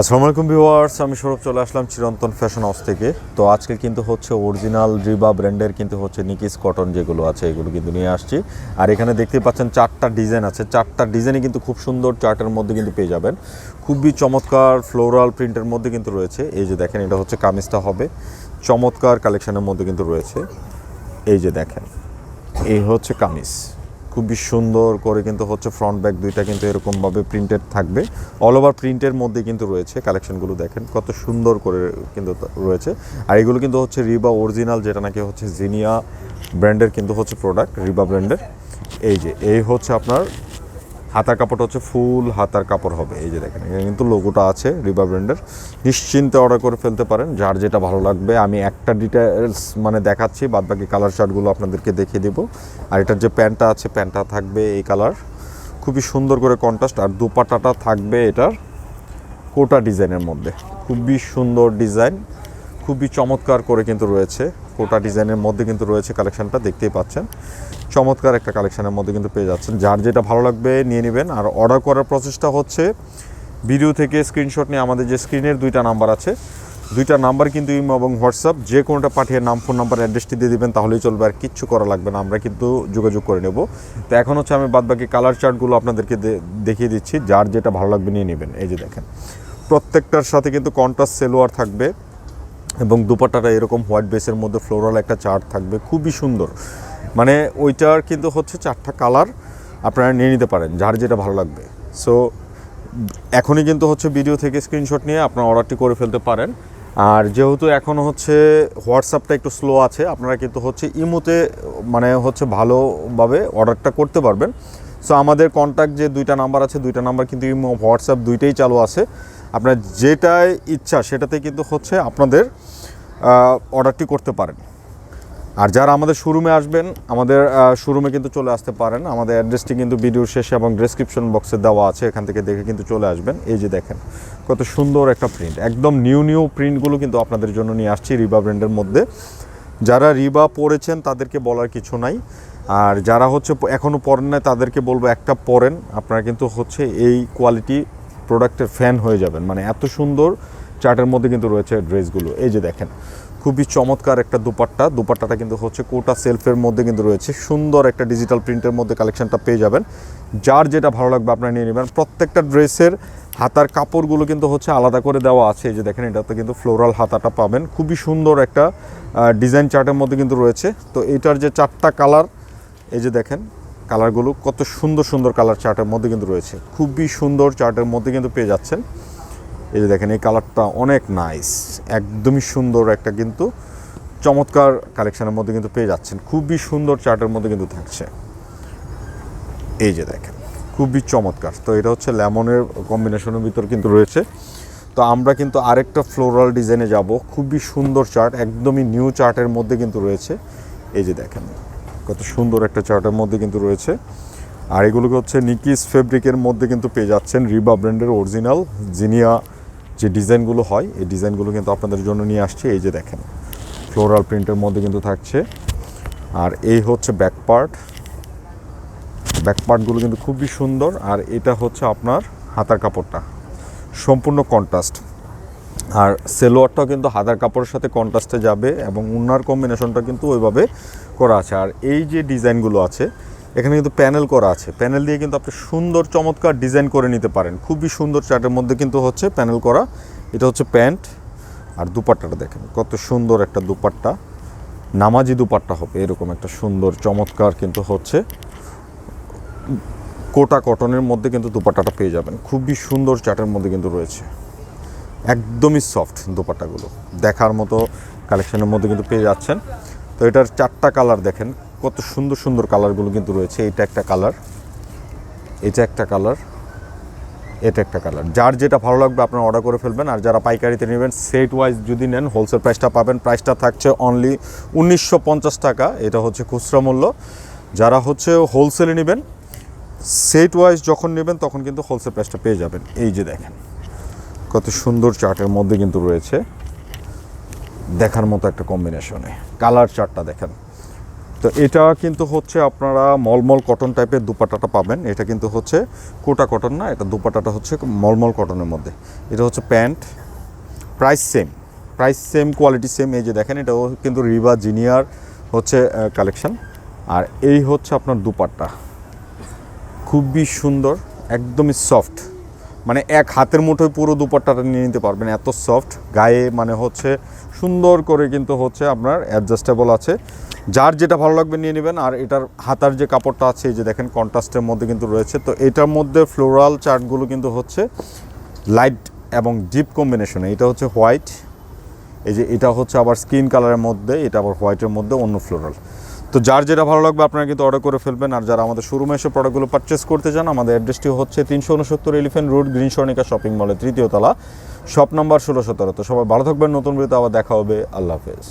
আসসালামু আলাইকুম ভিউয়ার্স, আমি সৌরভ চলে আসলাম চিরন্তন ফ্যাশন হাউস থেকে। তো আজকে কিন্তু হচ্ছে অরিজিনাল রিবা ব্র্যান্ডের কিন্তু হচ্ছে নিকিস কটন যেগুলো আছে, এগুলো কিন্তু নিয়ে আসছি। আর এখানে দেখতে পাচ্ছেন চারটা ডিজাইন আছে। চারটা ডিজাইনই কিন্তু খুব সুন্দর চার্টের মধ্যে কিন্তু পেয়ে যাবেন। খুবই চমৎকার ফ্লোরাল প্রিন্টের মধ্যে কিন্তু রয়েছে। এই যে দেখেন, এটা হচ্ছে কামিজটা হবে। চমৎকার কালেকশনের মধ্যে কিন্তু রয়েছে। এই যে দেখেন, এই হচ্ছে কামিজ। খুবই সুন্দর করে কিন্তু হচ্ছে ফ্রন্ট ব্যাক দুইটা কিন্তু এরকমভাবে প্রিন্টেড থাকবে। অল ওভার প্রিন্টের মধ্যে কিন্তু রয়েছে কালেকশনগুলো দেখেন, কত সুন্দর করে কিন্তু রয়েছে। আর এগুলো কিন্তু হচ্ছে রিবা অরিজিনাল যেটা নাকি হচ্ছে জিনিয়া ব্র্যান্ডের কিন্তু হচ্ছে প্রোডাক্ট রিবা ব্র্যান্ডের এই যে, এই হচ্ছে আপনার হাতার কাপড়টা হচ্ছে ফুল হাতার কাপড় হবে, এই যে দেখেন, এখানে কিন্তু লোগোটা আছে রিবা ব্র্যান্ডের নিশ্চিন্তে অর্ডার করে ফেলতে পারেন, যার যেটা ভালো লাগবে, আমি একটা ডিটেলস মানে দেখাচ্ছি বাদ বাকি কালার শার্টগুলো আপনাদেরকে দেখিয়ে দেবো। আর এটার যে প্যান্টটা আছে, প্যান্টটা থাকবে এই কালার খুবই সুন্দর করে কন্ট্রাস্ট আর দুপাটাটা থাকবে এটার কোটা ডিজাইনের মধ্যে। খুবই সুন্দর ডিজাইন খুবই চমৎকার করে কিন্তু রয়েছে। কোটা ডিজাইনের মধ্যে কিন্তু রয়েছে কালেকশনটা, দেখতেই পাচ্ছেন। চমৎকার একটা কালেকশনের মধ্যে কিন্তু পেয়ে যাচ্ছেন। যার যেটা ভালো লাগবে নিয়ে নেবেন। আর অর্ডার করার প্রসেসটা হচ্ছে ভিডিও থেকে স্ক্রিনশট নিয়ে আমাদের যে স্ক্রিনের দুইটা নাম্বার আছে, দুইটা নাম্বার কিন্তু ইমো এবং হোয়াটসঅ্যাপ, যে কোনোটা পাঠিয়ে নাম ফোন নাম্বার অ্যাড্রেসটি দিয়ে দিবেন, তাহলেই চলবে। আর কিচ্ছু করা লাগবে না, আমরা কিন্তু যোগাযোগ করে নেব। তো এখন হচ্ছে আমি বাদবাকি কালার চার্টগুলো আপনাদেরকে দেখিয়ে দিচ্ছি। যার যেটা ভালো লাগবে নিয়ে নেবেন। এই যে দেখেন, প্রত্যেকটার সাথে কিন্তু কন্ট্রাস্ট সেলোয়ার থাকবে। এবং দুপাট্টাটা এরকম হোয়াইট বেসের মধ্যে ফ্লোরাল একটা চার্ট থাকবে। খুবই সুন্দর। মানে ওইটার কিন্তু হচ্ছে চারটা কালার আপনারা নিয়ে নিতে পারেন, যার যেটা ভালো লাগবে। সো এখনই কিন্তু হচ্ছে ভিডিও থেকে স্ক্রিনশট নিয়ে আপনারা অর্ডারটি করে ফেলতে পারেন। আর যেহেতু এখন হচ্ছে হোয়াটসঅ্যাপটা একটু স্লো আছে, আপনারা কিন্তু হচ্ছে ইমোতে মানে হচ্ছে ভালোভাবে অর্ডারটা করতে পারবেন। সো আমাদের কন্ট্যাক্ট যে দুইটা নাম্বার আছে, দুইটা নাম্বার কিন্তু ইমো হোয়াটসঅ্যাপ দুইটাই চালু আছে। আপনার যেটাই ইচ্ছা, সেটাতে কিন্তু হচ্ছে আপনাদের অর্ডারটি করতে পারেন। আর যারা আমাদের শোরুমে আসবেন, আমাদের শোরুমে কিন্তু চলে আসতে পারেন। আমাদের অ্যাড্রেসটি কিন্তু ভিডিওর শেষে এবং ডেসক্রিপশন বক্সে দেওয়া আছে, এখান থেকে দেখে কিন্তু চলে আসবেন। এই যে দেখেন, কত সুন্দর একটা প্রিন্ট একদম নিউ নিউ প্রিন্টগুলো কিন্তু আপনাদের জন্য নিয়ে আসছি রিবা ব্র্যান্ডের মধ্যে। যারা রিবা পরেছেন তাদেরকে বলার কিছু নাই। আর যারা হচ্ছে এখনও পরেন নাই, তাদেরকে বলব একটা পরেন আপনারা কিন্তু হচ্ছে এই কোয়ালিটি প্রোডাক্টের ফ্যান হয়ে যাবেন। মানে এত সুন্দর চার্টের মধ্যে কিন্তু রয়েছে ড্রেসগুলো। এই যে দেখেন, খুবই চমৎকার একটা দুপাট্টা। দুপাট্টাটা কিন্তু হচ্ছে কোটা সেলফের মধ্যে কিন্তু রয়েছে। সুন্দর একটা ডিজিটাল প্রিন্টের মধ্যে কালেকশনটা পেয়ে যাবেন। যার যেটা ভালো লাগবে আপনারা নিয়ে নেবেন। প্রত্যেকটা ড্রেসের হাতার কাপড়গুলো কিন্তু হচ্ছে আলাদা করে দেওয়া আছে। এই যে দেখেন, এটাতে কিন্তু ফ্লোরাল হাতাটা পাবেন। খুবই সুন্দর একটা ডিজাইন চার্টের মধ্যে কিন্তু রয়েছে। তো এটার যে চারটা কালার, এই যে দেখেন, কালারগুলো কত সুন্দর সুন্দর কালার চার্টের মধ্যে কিন্তু রয়েছে। খুবই সুন্দর চার্টের মধ্যে কিন্তু পেয়ে যাচ্ছেন। এই যে দেখেন, এই কালারটা অনেক নাইস একদমই সুন্দর একটা কিন্তু চমৎকার কালেকশনের মধ্যে কিন্তু পেয়ে যাচ্ছেন। খুবই সুন্দর চার্টের মধ্যে কিন্তু থাকছে। এই যে দেখেন, খুবই চমৎকার। তো এটা হচ্ছে লেমনের কম্বিনেশনের ভিতর কিন্তু রয়েছে। তো আমরা কিন্তু আরেকটা ফ্লোরাল ডিজাইনে যাব। খুবই সুন্দর চার্ট, একদমই নিউ চার্টের মধ্যে কিন্তু রয়েছে। এই যে দেখেন, কত সুন্দর একটা চার্টের মধ্যে কিন্তু রয়েছে। আর এগুলোকে হচ্ছে নিকিস ফেব্রিকের মধ্যে কিন্তু পেয়ে যাচ্ছেন রিবা ব্র্যান্ডের অরিজিনাল জিনিয়া যে ডিজাইনগুলো হয়, এই ডিজাইনগুলো কিন্তু আপনাদের জন্য নিয়ে আসছে। এই যে দেখেন, ফ্লোরাল প্রিন্টের মধ্যে কিন্তু থাকছে। আর এই হচ্ছে ব্যাক পার্ট। ব্যাক পার্টগুলো কিন্তু খুবই সুন্দর। আর এটা হচ্ছে আপনার হাতার কাপড়টা, সম্পূর্ণ কন্ট্রাস্ট আর সেলোয়ারটাও কিন্তু হাতার কাপড়ের সাথে কন্ট্রাস্টে যাবে এবং উন্নার কম্বিনেশনটা কিন্তু ওইভাবে করা আছে। আর এই যে ডিজাইনগুলো আছে এখানে কিন্তু প্যানেল করা আছে। প্যানেল দিয়ে কিন্তু আপনি সুন্দর চমৎকার ডিজাইন করে নিতে পারেন। খুবই সুন্দর চার্টের মধ্যে কিন্তু হচ্ছে প্যানেল করা। এটা হচ্ছে প্যান্ট। আর দুপাট্টাটা দেখেন, কত সুন্দর একটা দুপাট্টা। নামাজি দুপাট্টা হবে, এরকম একটা সুন্দর চমৎকার কিন্তু হচ্ছে। কোটা কটনের মধ্যে কিন্তু দুপাট্টাটা পেয়ে যাবেন। খুবই সুন্দর চার্টের মধ্যে কিন্তু রয়েছে। একদমই সফট দুপাট্টাগুলো। দেখার মতো কালেকশনের মধ্যে কিন্তু পেয়ে যাচ্ছেন। তো এটার চারটা কালার দেখেন কত সুন্দর সুন্দর কালারগুলো কিন্তু রয়েছে। এটা একটা কালার, এটা একটা কালার, এটা একটা কালার। যার যেটা ভালো লাগবে আপনারা অর্ডার করে ফেলবেন। আর যারা পাইকারিতে নেবেন সেট ওয়াইজ যদি নেন হোলসেল প্রাইসটা পাবেন। প্রাইসটা থাকছে অনলি উনিশশো পঞ্চাশ টাকা। এটা হচ্ছে খুচরা মূল্য। যারা হচ্ছে হোলসেলে নেবেন সেট ওয়াইজ যখন নেবেন, তখন কিন্তু হোলসেল প্রাইসটা পেয়ে যাবেন। এই যে দেখেন, কত সুন্দর চার্টের মধ্যে কিন্তু রয়েছে। দেখার মতো একটা কম্বিনেশনে কালার চার্টটা দেখেন। তো এটা কিন্তু হচ্ছে আপনারা মলমল কটন টাইপের দুপাট্টাটা পাবেন। এটা কিন্তু হচ্ছে কোটা কটন না, এটা দুপাট্টাটা হচ্ছে মলমল কটনের মধ্যে। এটা হচ্ছে pant price same price same quality same এই যে দেখেন, এটাও কিন্তু রিবা জিনিয়ার হচ্ছে কালেকশান আর এই হচ্ছে আপনার দুপাট্টা। খুবই সুন্দর, একদমই সফট মানে এক হাতের মুঠোয় পুরো দুপাট্টাটা নিয়ে নিতে পারবেন। এত সফট গায়ে মানে হচ্ছে সুন্দর করে কিন্তু হচ্ছে আপনার অ্যাডজাস্টেবল আছে। যার যেটা ভালো লাগবে নিয়ে নেবেন, আর এটার হাতার যে কাপড়টা আছে, এই যে দেখেন কন্ট্রাস্টের মধ্যে কিন্তু রয়েছে। তো এটার মধ্যে ফ্লোরাল চার্টগুলো কিন্তু হচ্ছে লাইট এবং ডিপ কম্বিনেশনে এটা হচ্ছে হোয়াইট এই যে এটা হচ্ছে আবার স্কিন কালারের মধ্যে, এটা আবার হোয়াইটের মধ্যে, অন্য ফ্লোরাল তো যার যেটা ভালো লাগবে আপনারা কিন্তু অর্ডার করে ফেলবেন। আর যারা আমাদের শোরুমে এসে প্রোডাক্টগুলো পারচেস করতে চান, আমাদের অ্যাড্রেসটি হচ্ছে তিনশো উনসত্তর elephant road green Swarnika shopping মলের তৃতীয় তলা শপ নাম্বার ষোলো সতেরো। তো সবাই ভালো থাকবেন, নতুন ভিডিওতে আবার দেখা হবে। আল্লাহ হাফেজ।